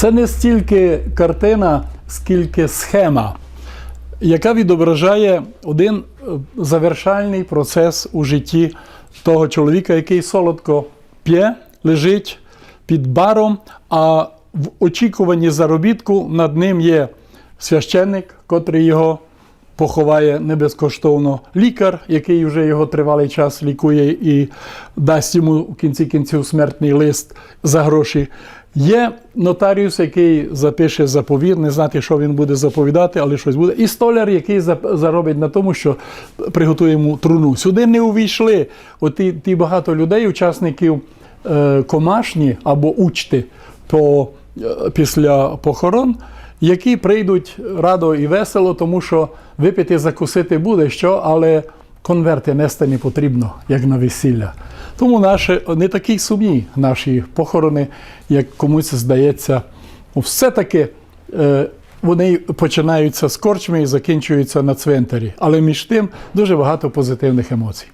Це не стільки картина, скільки схема, яка відображає один е, завершальний процес у житті того чоловіка, який солодко п'є, лежить під баром, а в очікуванні заробітку над ним є священник, котрий його поховає не безкоштовно, лікар, який вже його тривалий час лікує і дасть йому в кінці кінців смертний лист за гроші. Є нотаріус, який запише заповіт, не знати, що він буде заповідати, але щось буде. І столяр, який заробить на тому, що приготує йому труну. Сюди не увійшли оті, ті багато людей, учасників е, комашні або учти по, е, після похорон, які прийдуть радо і весело, тому що випити, закусити буде що, але конверти нести не потрібно, як на весілля. Тому наші не такі сумні наші похорони, як комусь здається. Все-таки е, вони починаються з корчми і закінчуються на цвинтарі. Але між тим дуже багато позитивних емоцій.